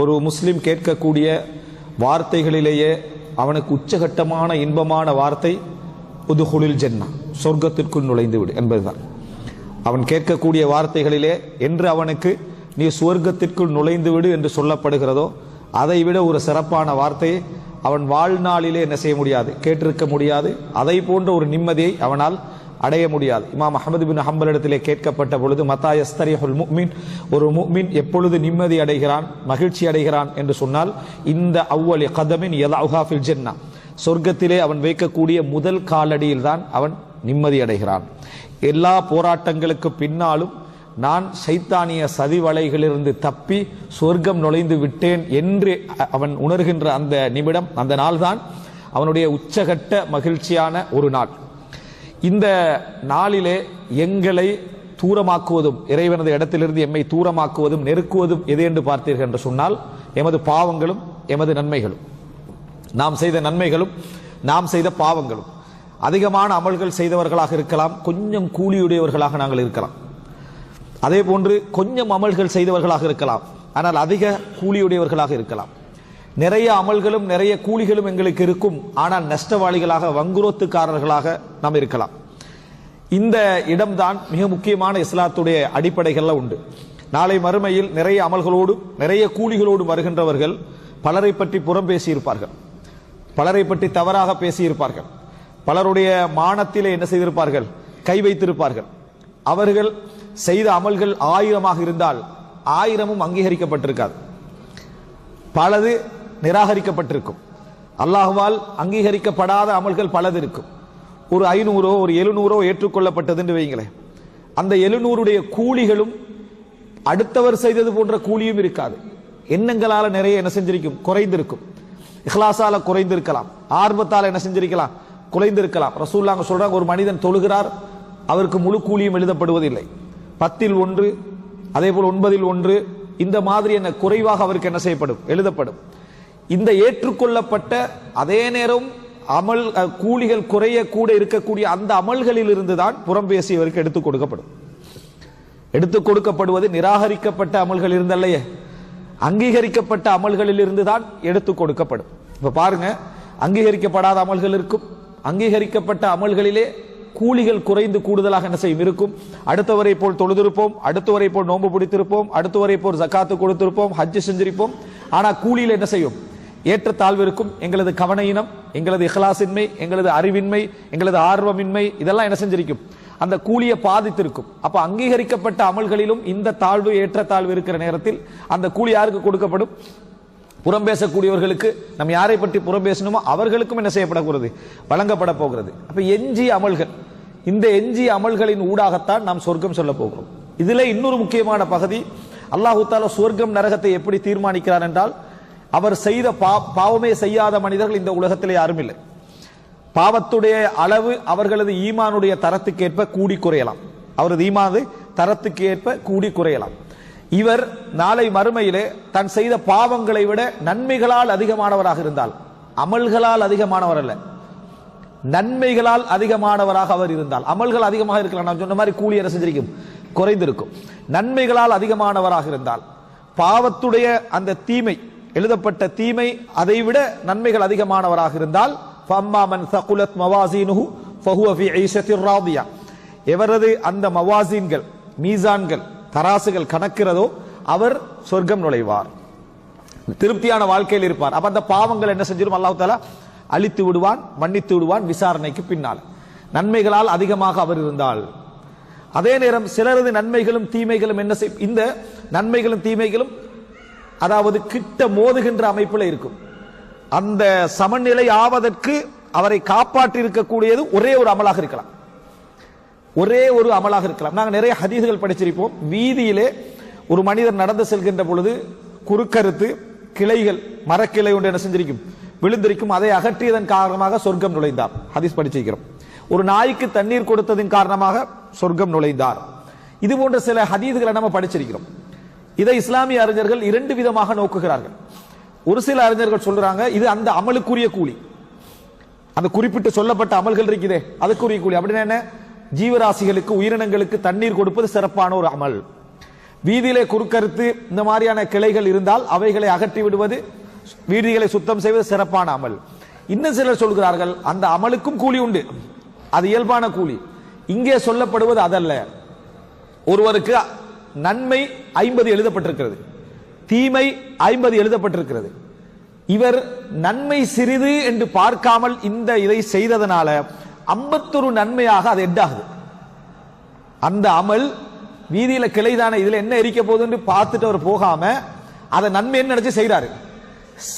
ஒரு முஸ்லீம் கேட்கக்கூடிய வார்த்தைகளிலேயே அவனுக்கு உச்சகட்டமான இன்பமான வார்த்தை புதுகுளில் ஜென்னா சொர்க்கத்திற்குள் நுழைந்து விடு என்பதுதான். அவன் கேட்கக்கூடிய வார்த்தைகளிலே என்று அவனுக்கு நீ சுவர்க்கத்திற்குள் நுழைந்து விடு என்று சொல்லப்படுகிறதோ அதைவிட ஒரு சிறப்பான வார்த்தையை அவன் வாழ்நாளிலே என்ன செய்ய முடியாது கேட்டிருக்க முடியாது. அதை போன்ற ஒரு நிம்மதியை அவனால் அடைய முடியாது. இமாம் அஹமது பின் ஹம்பல் இடத்திலே கேட்கப்பட்ட பொழுது மத்தாயஸ்தரிஹுல் முக்மின் ஒரு முக்மின் எப்பொழுது நிம்மதி அடைகிறான் மகிழ்ச்சி அடைகிறான் என்று சொன்னால் இந்த அவ்வளி கதமின் ஃபில் ஜென்னா. சொர்க்கத்திலே அவன் வைக்கக்கூடிய முதல் காலடியில் தான் அவன் நிம்மதி அடைகிறான். எல்லா போராட்டங்களுக்கு பின்னாலும் நான் சைத்தானிய சதிவலைகளிலிருந்து தப்பி சொர்க்கம் நுழைந்து விட்டேன் என்று அவன் உணர்கின்ற அந்த நிமிடம் அந்த நாள்தான் அவனுடைய உச்சகட்ட மகிழ்ச்சியான ஒரு நாள். இந்த நாளிலே எங்களை தூரமாக்குவதும் இறைவனது இடத்திலிருந்து எம்மை தூரமாக்குவதும் நெருக்குவதும் எது என்று பார்த்தீர்கள் என்று சொன்னால் எமது பாவங்களும் எமது நன்மைகளும். நாம் செய்த நன்மைகளும் நாம் செய்த பாவங்களும். அதிகமான அமல்கள் செய்தவர்களாக இருக்கலாம் கொஞ்சம் கூலியுடையவர்களாக நாங்கள் இருக்கலாம். அதே போன்று கொஞ்சம் அமல்கள் செய்தவர்களாக இருக்கலாம் ஆனால் அதிக கூலியுடையவர்களாக இருக்கலாம். நிறைய அமல்களும் நிறைய கூலிகளும் எங்களுக்கு இருக்கும். ஆனால் நஷ்டவாளிகளாக வங்குரோத்துக்காரர்களாக நாம் இருக்கலாம். இந்த இடம்தான் மிக முக்கியமான இஸ்லாத்துடைய அடிப்படைகள்லாம் உண்டு. நாளை மறுமையில் நிறைய அமல்களோடு நிறைய கூலிகளோடு வருகின்றவர்கள் பலரை பற்றி புறம் பேசியிருப்பார்கள். பலரை பற்றி தவறாக பேசியிருப்பார்கள். பலருடைய மானத்திலே என்ன செய்திருப்பார்கள்? கை வைத்திருப்பார்கள். அவர்கள் செய்த அமல்கள் ஆயிரமாக இருந்தால் ஆயிரமும் அங்கீகரிக்கப்பட்டிருக்காது. பலது நிராகரிக்கப்பட்டிருக்கும். அல்லாஹுவால் அங்கீகரிக்கப்படாத அமல்கள் பலது இருக்கும். ஒரு ஐநூறோ ஒரு எழுநூறோ ஏற்றுக்கொள்ளப்பட்டதுன்னு வைங்களேன் அந்த எழுநூறுடைய கூலிகளும் அடுத்தவர் செய்தது போன்ற கூலியும் இருக்காது. எண்ணங்களால் நிறைய என்ன செஞ்சிருக்கும்? குறைந்திருக்கும். இஹ்லாசால குறைந்திருக்கலாம். ஆர்வத்தால் என்ன செஞ்சிருக்கலாம்? குறைந்திருக்கலாம் ரசூல்லாங்க சொல்றாங்க ஒரு மனிதன் தொழுகிறார் அவருக்கு முழு கூலியும் எழுதப்படுவதில்லை. பத்தில் ஒன்று அதே போல் ஒன்பதில் ஒன்று இந்த மாதிரி என்ன குறைவாக அவருக்கு என்ன செய்யப்படும்? எழுதப்படும். இந்த ஏற்றுக்கொள்ளப்பட்ட அதே நேரம் அமல் கூலிகள் குறைய கூட இருக்கக்கூடிய அந்த அமல்களில் இருந்துதான் புறம் பேசியவருக்கு எடுத்துக் கொடுக்கப்படும். எடுத்துக் கொடுக்கப்படுவது நிராகரிக்கப்பட்ட அமல்கள் இருந்தல்லையே அங்கீகரிக்கப்பட்ட அமல்களில் இருந்துதான் எடுத்துக் கொடுக்கப்படும். இப்ப பாருங்க அங்கீகரிக்கப்படாத அமல்கள் இருக்கும். அங்கீகரிக்கப்பட்ட அமல்களிலே கூலிகள் குறைந்து கூடுதலாக என்ன செய்யும்? இருக்கும். அடுத்தவரை போல் தொழுதிருப்போம் அடுத்தவரை போல் நோன்பு பிடித்திருப்போம் அடுத்தவரை போல் ஜக்காத்து கொடுத்திருப்போம் ஹஜ்ஜு செஞ்சிருப்போம். ஆனா கூலியில் என்ன செய்யும்? ஏற்றத்தாழ்வு இருக்கும் எங்களது கவனையினம் எங்களது இஹ்லாசின்மை எங்களது அறிவின்மை எங்களது ஆர்வமின்மை இதெல்லாம் என்ன செஞ்சிருக்கும்? அந்த கூலியை பாதித்திருக்கும். அப்ப அங்கீகரிக்கப்பட்ட அமல்களிலும் இந்த தாழ்வு ஏற்றத்தாழ்வு இருக்கிற நேரத்தில் அந்த கூலி யாருக்கு கொடுக்கப்படும்? புறம் பேசக்கூடியவர்களுக்கு. நம்ம யாரை பற்றி புறம் பேசணுமோ அவர்களுக்கும் என்ன செய்யப்படக்கூடாது வழங்கப்பட போகிறது. அப்ப எஞ்சிய அமல்கள். இந்த எஞ்சிய அமல்களின் ஊடாகத்தான் நாம் சொர்க்கம் சொல்ல போகிறோம். இதுல இன்னொரு முக்கியமான பகுதி அல்லாஹு தாலா சொர்க்கம் நரகத்தை எப்படி தீர்மானிக்கிறார் என்றால் அவர் செய்த பா- பாவமே செய்யாத மனிதர்கள் இந்த உலகத்திலே யாரும் இல்லை. பாவத்துடைய அளவு அவர்களது ஈமானுடைய தரத்துக்கேற்ப கூடி குறையலாம். அவரது ஈமானது தரத்துக்கு ஏற்ப கூடி குறையலாம். இவர் நாளை மறுமையிலே தான் செய்த பாவங்களை விட நன்மைகளால் அதிகமானவராக இருந்தால் அமல்களால் அதிகமானவர் அல்ல. நன்மைகளால் அதிகமானவராக அவர் இருந்தால் அமல்கள் அதிகமாக இருக்கலாம். நான் சொன்ன மாதிரி கூலி என்ன செஞ்சிருக்கும் குறைந்திருக்கும். நன்மைகளால் அதிகமானவராக இருந்தால் பாவத்துடைய அந்த தீமை எழுதப்பட்ட தீமை அதைவிட நன்மைகள் அதிகமானவராக இருந்தால் எவரது அந்த மவாசீன்கள் மீசான்கள் தராசுகள் கணக்கிறதோ அவர் சொர்க்கம் நுழைவார். திருப்தியான வாழ்க்கையில் இருப்பார். அப்ப அந்த பாவங்கள் என்ன செஞ்சிடும் அல்லாஹு தாலா அழித்து விடுவான் மன்னித்து விடுவான் விசாரணைக்கு பின்னால். நன்மைகளால் அதிகமாக அவர் இருந்தால். அதே நேரம் சிலரது நன்மைகளும் தீமைகளும் என்ன செய் இந்த நன்மைகளும் தீமைகளும் அதாவது கிட்ட மோதுகின்ற அமைப்புல இருக்கும். அந்த சமநிலை ஆவதற்கு அவரை காப்பாற்றி இருக்கக்கூடியது ஒரே ஒரு அமலாக இருக்கலாம். ஒரே ஒரு அமலாக இருக்கலாம். நாங்கள் நிறைய ஹதீதுகள் படிச்சிருப்போம். வீதியிலே ஒரு மனிதர் நடந்து செல்கின்ற பொழுது குறுக்கருத்து கிளைகள் மரக்கிளை ஒன்று என்ன செஞ்சிருக்கும்? விழுந்திருக்கும். அதை அகற்றியதன் காரணமாக சொர்க்கம் நுழைந்தார். ஹதீஸ் படிச்சிருக்கிறோம். ஒரு நாய்க்கு தண்ணீர் கொடுத்ததின் காரணமாக சொர்க்கம் நுழைந்தார். இது போன்ற சில ஹதீதுகளை நம்ம படிச்சிருக்கிறோம். இதை இஸ்லாமிய அறிஞர்கள் இரண்டு விதமாக நோக்குகிறார்கள். ஒரு சில அறிஞர்கள் சொல்றாங்க இது அந்த அமலுக்குரிய கூலி. அந்த குறிப்பிட்டு சொல்லப்பட்ட அமல்கள் இருக்குதே அதுக்குரிய கூலி. அப்படின்னா என்ன? ஜீவராசிகளுக்கு உயிரினங்களுக்கு தண்ணீர் கொடுப்பது சிறப்பான ஒரு அமல். வீதியிலே குறுக்கறுத்து இந்த மாதிரியான கிளைகள் இருந்தால் அவைகளை அகற்றி விடுவது வீதிகளை சுத்தம் செய்வது சிறப்பான அமல். இன்னும் சிலர் சொல்கிறார்கள் அந்த அமலுக்கும் கூலி உண்டு. அது இயல்பான கூலி. இங்கே சொல்லப்படுவது அதல்ல. ஒருவருக்கு நன்மை ஐம்பது எழுதப்பட்டிருக்கிறது. தீமை ஐம்பது எழுதப்பட்டிருக்கிறது. இவர் நன்மை சிறிது என்று பார்க்காமல் இந்த இதை செய்ததனால ஐம்பத்தொரு நன்மையாக அது எட்டாகுது. அந்த அமல் வீதியில கிளைதான இதுல என்ன எரிக்க போகுதுன்னு பார்த்துட்டு அவர் போகாம அதை நன்மைன்னு நினைச்சு செய்யறாரு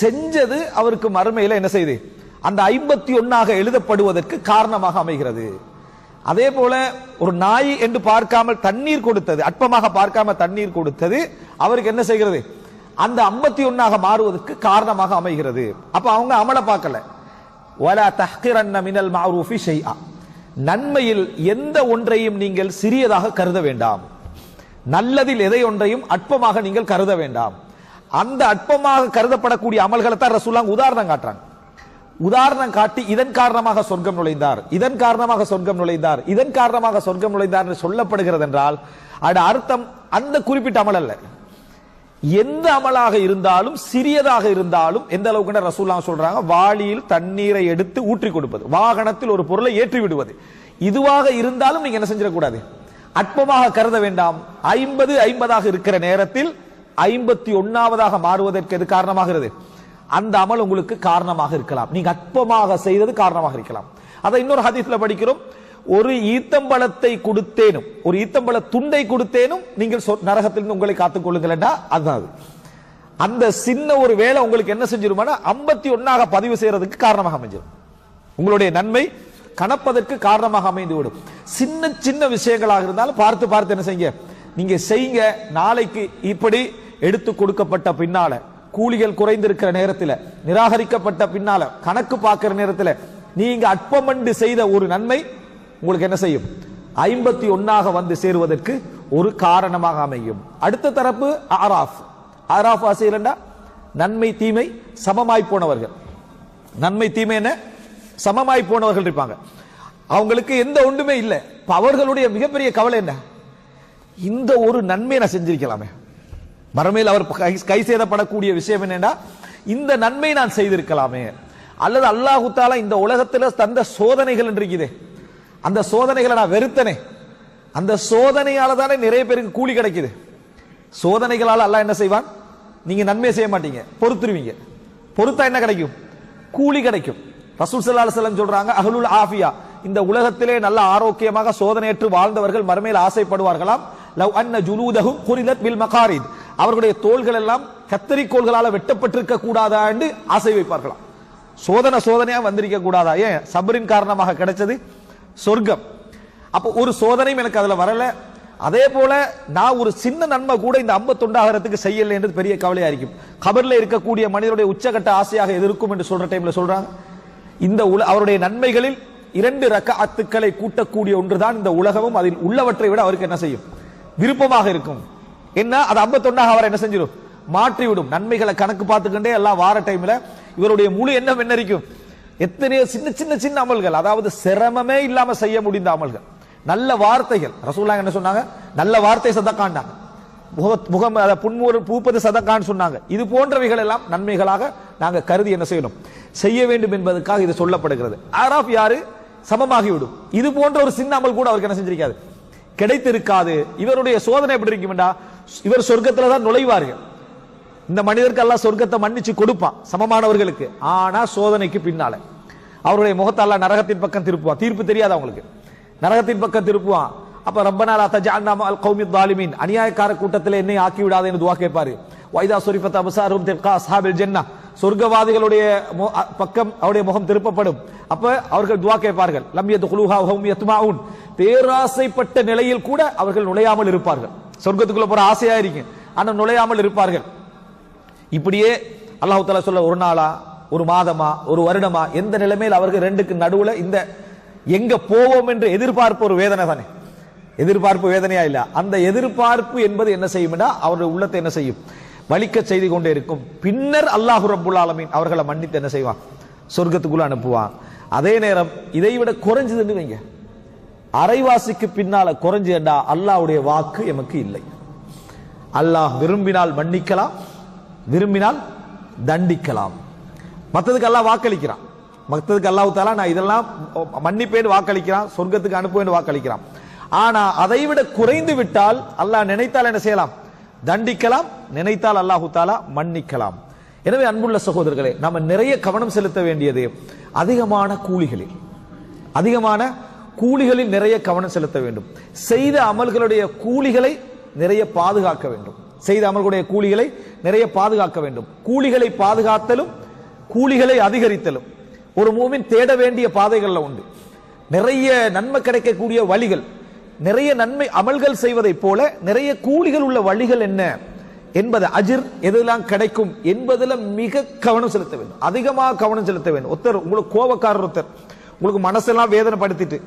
செஞ்சது அவருக்கு மறுமையில என்ன செய்யுது அந்த ஐம்பத்தி ஒன்னாக எழுதப்படுவதற்கு காரணமாக அமைகிறது. அதே போல ஒரு நாய் என்று பார்க்காமல் தண்ணீர் கொடுத்தது அற்பமாக பார்க்காம தண்ணீர் கொடுத்தது அவருக்கு என்ன செய்கிறது? அந்த ஐம்பத்தி ஒன்னாக மாறுவதற்கு காரணமாக அமைகிறது. அப்ப அவங்க அமலை பார்க்கல. வலா தஹ்கிரன்ன மினல் மாரூஃபி ஷைஆ. நன்மையில் எந்த ஒன்றையும் நீங்கள் சிறியதாக கருத வேண்டாம். நல்லதில் எதை ஒன்றையும் அற்பமாக நீங்கள் கருத வேண்டாம். அந்த அற்பமாக கருதப்படக்கூடிய அமல்களை தான் ரசூலாங்க உதாரணம் காட்டுறாங்க. உதாரணம் காட்டி இதன் காரணமாக சொர்க்கம் நுழைந்தார் இதன் காரணமாக சொர்க்கம் நுழைந்தார் இதன் காரணமாக சொர்க்கம் நுழைந்தார் என்று சொல்லப்படுகிறது என்றால் அது அர்த்தம் அந்த குறிப்பிட்ட அமல் அல்ல. எந்த அமலாக இருந்தாலும் சிறியதாக இருந்தாலும் எந்த அளவுக்கு ரசூல்லா சொல்றாங்க வாளியில் தண்ணீரை எடுத்து ஊற்றி கொடுப்பது வாகனத்தில் ஒரு பொருளை ஏற்றி விடுவது. இதுவாக இருந்தாலும் நீங்க என்ன செஞ்சிடக்கூடாது? அற்பமாக கருத வேண்டாம். ஐம்பது ஐம்பதாக இருக்கிற நேரத்தில் ஐம்பத்தி ஒன்னாவதாக மாறுவதற்கு எது காரணமாகிறது? அந்த அமல் உங்களுக்கு காரணமாக இருக்கலாம். நீங்க அற்பமாக செய்தது காரணமாக இருக்கலாம். அதை இன்னொரு ஹதீஸ்ல படிக்கிறோம். ஒரு ஈத்தம்பழத்தை கொடுத்தேனும் ஒரு ஈத்தம்பழ துண்டை கொடுத்தேனும் நீங்கள் சொ- நரகத்திலிருந்து உங்களை காத்துக் கொள்ளுங்கள்டா அதுதான் அது. அந்த சின்ன ஒரு வேலை உங்களுக்கு என்ன செஞ்சிருமானா ஐம்பத்தி ஒன்னாக பதிவு செய்யறதுக்கு காரணமாக அமைஞ்சிடும் உங்களுடைய நன்மை கணப்பதற்கு காரணமாக அமைந்து விடும். சின்ன சின்ன விஷயங்களாக இருந்தாலும் பார்த்து பார்த்து என்ன செய்யுங்க? நீங்க செய்யுங்க. நாளைக்கு இப்படி எடுத்து கொடுக்கப்பட்ட பின்னால கூலிகள் குறைந்திருக்கிற நேரத்தில் நிராகரிக்கப்பட்ட பின்னால கணக்கு பார்க்கிற நேரத்தில் நீங்க அற்பமண்டு செய்த ஒரு நன்மை உங்களுக்கு என்ன செய்யும்? ஐம்பத்தி ஒன்னாக வந்து சேருவதற்கு ஒரு காரணமாக அமையும். அடுத்த தரப்பு ஆராஃப் ஆராஃப் ஆசையிலண்டா நன்மை தீமை சமமாய் போனவர்கள். நன்மை தீமை என்ன? சமமாய் போனவர்கள் இருப்பாங்க. அவங்களுக்கு எந்த ஒன்றுமே இல்லை. அவர்களுடைய மிகப்பெரிய கவலை என்ன? இந்த ஒரு நன்மையை நான் செஞ்சிருக்கலாமே. மறுமையில் அவர் கை- கை செய்தப்படக்கூடிய விஷயம் என்னென்னா இந்த நன்மை நான் செய்திருக்கலாமே. அல்லது அல்லாஹு தாலா இந்த உலகத்தில் தந்த சோதனைகள் என்று இருக்குதே அந்த சோதனைகளை நான் வெறுத்தனே. அந்த சோதனையால தானே நிறைய பேருக்கு கூலி கிடைக்குது. சோதனைகளால் அல்லாஹ் என்ன செய்வான்? நீங்க நன்மை செய்ய மாட்டீங்க. பொறுத்துருவீங்க. பொறுத்தா என்ன கிடைக்கும்? கூலி கிடைக்கும். ரசூல் ஸல்லல்லாஹு அலைஹி சொல்றாங்க அகலுல் ஆஃபியா. இந்த உலகத்திலே நல்ல ஆரோக்கியமாக சோதனையற்று வாழ்ந்தவர்கள் மறுமையில் ஆசைப்படுவார்களாம். லவ் அன்ன ஜுலூதகும் குரிதத் பில் மகாரித். அவர்களுடைய தோள்கள் எல்லாம் கத்தரிக்கோள்களால் வெட்டப்பட்டிருக்க கூடாதா என்று ஆசை வைப்பார்களாம். சோதனை சோதனையா வந்திருக்க கூடாதா? ஏன்? சபரின் காரணமாக கிடைச்சது சொர்க்கம். அப்போ ஒரு சோதனையும் எனக்கு அதுல வரல. அதே போல நான் ஒரு சின்ன நன்மை கூட இந்த ஐம்பத்தொண்டாகிறதுக்கு செய்யலை என்று பெரிய கவலையா இருக்கும். கபர்ல இருக்கக்கூடிய மனிதனுடைய உச்சகட்ட ஆசையாக எது இருக்கும் என்று சொல்ற டைம்ல சொல்றாங்க. இந்த உல- அவருடைய நன்மைகளில் இரண்டு ரக்க அத்துக்களை கூட்டக்கூடிய ஒன்றுதான் இந்த உலகமும். அதில் உள்ளவற்றை விட அவருக்கு என்ன செய்யும்? விருப்பமாக இருக்கும். என்ன? அது ஐம்பத்தொன்னாக அவரை என்ன செஞ்சிடும் மாற்றி விடும் நன்மைகளை கணக்கு பார்த்துக்கிட்டே எல்லாம் வார டைம்ல இவருடைய முழு எண்ணம் என்ன எத்தனையோ சின்ன சின்ன சின்ன அமல்கள். அதாவது சிரமமே இல்லாம செய்ய முடிந்த அமல்கள். நல்ல வார்த்தைகள். ரசூல்லா என்ன சொன்னாங்க? நல்ல வார்த்தை சதக்காண்டாங்க முக- முகம் அத புன்முறு பூப்பது சதக்கான்னு சொன்னாங்க. இது போன்றவைகள் எல்லாம் நன்மைகளாக நாங்கள் கருதி என்ன செய்யணும்? செய்ய வேண்டும் என்பதற்காக இது சொல்லப்படுகிறது. ஆராப் யாரு? சமமாகிவிடும். இது போன்ற ஒரு சின்ன அமல் கூட அவருக்கு என்ன செஞ்சிருக்காது. கிடைத்திருக்காது. இவருடைய சோதனை எப்படி இருக்குமெண்டா? இவர் சொர்க்கத்தில் தான் நுழைவார்கள். இந்த மனிதருக்கு எல்லாம் சொர்க்கத்தை மன்னிச்சு கொடுப்பான் சமமானவர்களுக்கு. ஆனா சோதனைக்கு பின்னால. அவருடைய முகத்தால நரகத்தின் பக்கம் திருப்புவான். தீர்ப்பு தெரியாது அவங்களுக்கு. நரகத்தின் பக்கம் திருப்புவான். அப்ப ரப்பனாலா தஜான்னா அல் கௌமி தாலிமீன் அநியாயக்கார கூட்டத்தில் என்னை ஆக்கி விடாதேன்னு துவா கேட்பாரு. வைதா சொரிபத் அபசாரும் தெற்கா சாபில் ஜென்னா. சொர்க்கவாதிகளுடைய மு- பக்கம் அவருடைய முகம் திருப்பப்படும். அப்ப அவர்கள் துவா கேட்பார்கள். லம்யத் குலுஹா வஹும் யத்மாஊன். பேராசைப்பட்ட நிலையில் கூட அவர்கள் நுழையாமல் இருப்பார்கள். சொர்க்கத்துக்குள்ள போற ஆசையா இருக்கும் ஆனா நுழையாமல் இருப்பார்கள். இப்படியே அல்லாஹு தஆலா சொல்ல ஒரு நாளா ஒரு மாதமா ஒரு வருடமா எந்த நிலைமையில் அவர்கள் ரெண்டுக்கு நடுவுல இந்த எங்க போவோம் என்று எதிர்பார்ப்பு ஒரு வேதனை தானே? எதிர்பார்ப்பு வேதனையா இல்ல. அந்த எதிர்பார்ப்பு என்பது என்ன செய்யும்னா அவருடைய உள்ளத்தை என்ன செய்யும்? வலிக்க செய்து கொண்டே இருக்கும். பின்னர் அல்லாஹு ரபுல் ஆலமீன் அவர்களை மன்னித்து என்ன செய்வான்? சொர்க்கத்துக்குள்ள அனுப்புவான். அதே நேரம் இதை விட குறைஞ்சதுன்னு வைங்க. அரைவாசிக்கு பின்னால குறைஞ்சேண்டா அல்லாவுடைய வாக்கு எமக்கு இல்லை. அல்லாஹ் விரும்பினால் மன்னிக்கலாம் விரும்பினால் தண்டிக்கலாம். மற்றதுக்கு அல்லாஹ் வாக்களிக்கிறான். மற்றதுக்கு அல்லாஹ் தாலா நான் இதெல்லாம் மன்னிப்பேன்னு வாக்களிக்கிறான் சொர்க்கத்துக்கு அனுப்புவேன் வாக்களிக்கிறான். ஆனா அதை விட குறைந்து விட்டால் அல்லாஹ் நினைத்தால் என்ன செய்யலாம்? தண்டிக்கலாம் நினைத்தால் அல்லாஹு தாலா மன்னிக்கலாம். எனவே அன்புள்ள சகோதரர்களே நம்ம நிறைய கவனம் செலுத்த வேண்டியது அதிகமான கூலிகளில் அதிகமான கூலிகளில் நிறைய கவனம் செலுத்த வேண்டும். செய்த அமல்களுடைய கூலிகளை நிறைய பாதுகாக்க வேண்டும். செய்த அமல்களுடைய கூலிகளை நிறைய பாதுகாக்க வேண்டும். கூலிகளை பாதுகாத்தலும் கூலிகளை அதிகரித்தலும். ஒரு மூமின் தேட வேண்டிய பாதைகள்ல உண்டு. நிறைய நன்மை கிடைக்கக்கூடிய வழிகள் நிறைய நன்மை அமல்கள் செய்வதைப் போல நிறைய கூலிகள் உள்ள வழிகள் என்ன? என்பது அஜிர் எதெல்லாம் கிடைக்கும் என்பதில் மிக கவனம் செலுத்த வேண்டும். அதிகமாக கவனம் செலுத்த வேண்டும். ஒருத்தர் உங்களுக்கு கோபக்காரர் ஒருத்தர் உங்களுக்கு மனசெல்லாம் வேதனைப்படுத்திட்டு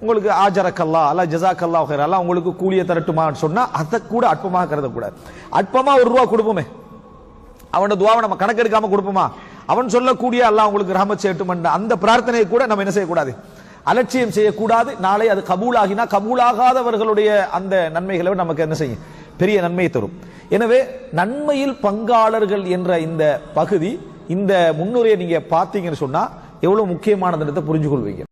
உங்களுக்கு ஆஜரக்கல்லா அல்ல ஜசாக்கல்லா அல்லா உங்களுக்கு கூலியை தரட்டுமான்னு சொன்னா அதை கூட அற்பமாக கருதக்கூடாது. அற்பமா ஒரு ரூபா கொடுப்போமே. அவனோட துவாவை நம்ம கணக்கெடுக்காம கொடுப்போமா? அவன் சொல்லக்கூடிய அல்ல உங்களுக்கு ரஹமத் செய்யட்டும் அந்த பிரார்த்தனையை கூட நம்ம என்ன செய்யக்கூடாது? அலட்சியம் செய்யக்கூடாது. நாளை அது கபூலாகினா கபூலாகாதவர்களுடைய அந்த நன்மைகளை நமக்கு என்ன செய்யும்? பெரிய நன்மையை தரும். எனவே நன்மையில் பங்காளர்கள் என்ற இந்த பகுதி இந்த முன்னுரையை நீங்க பார்த்தீங்கன்னு சொன்னா எவ்வளவு முக்கியமானதுன்றதை புரிஞ்சு கொள்வீங்க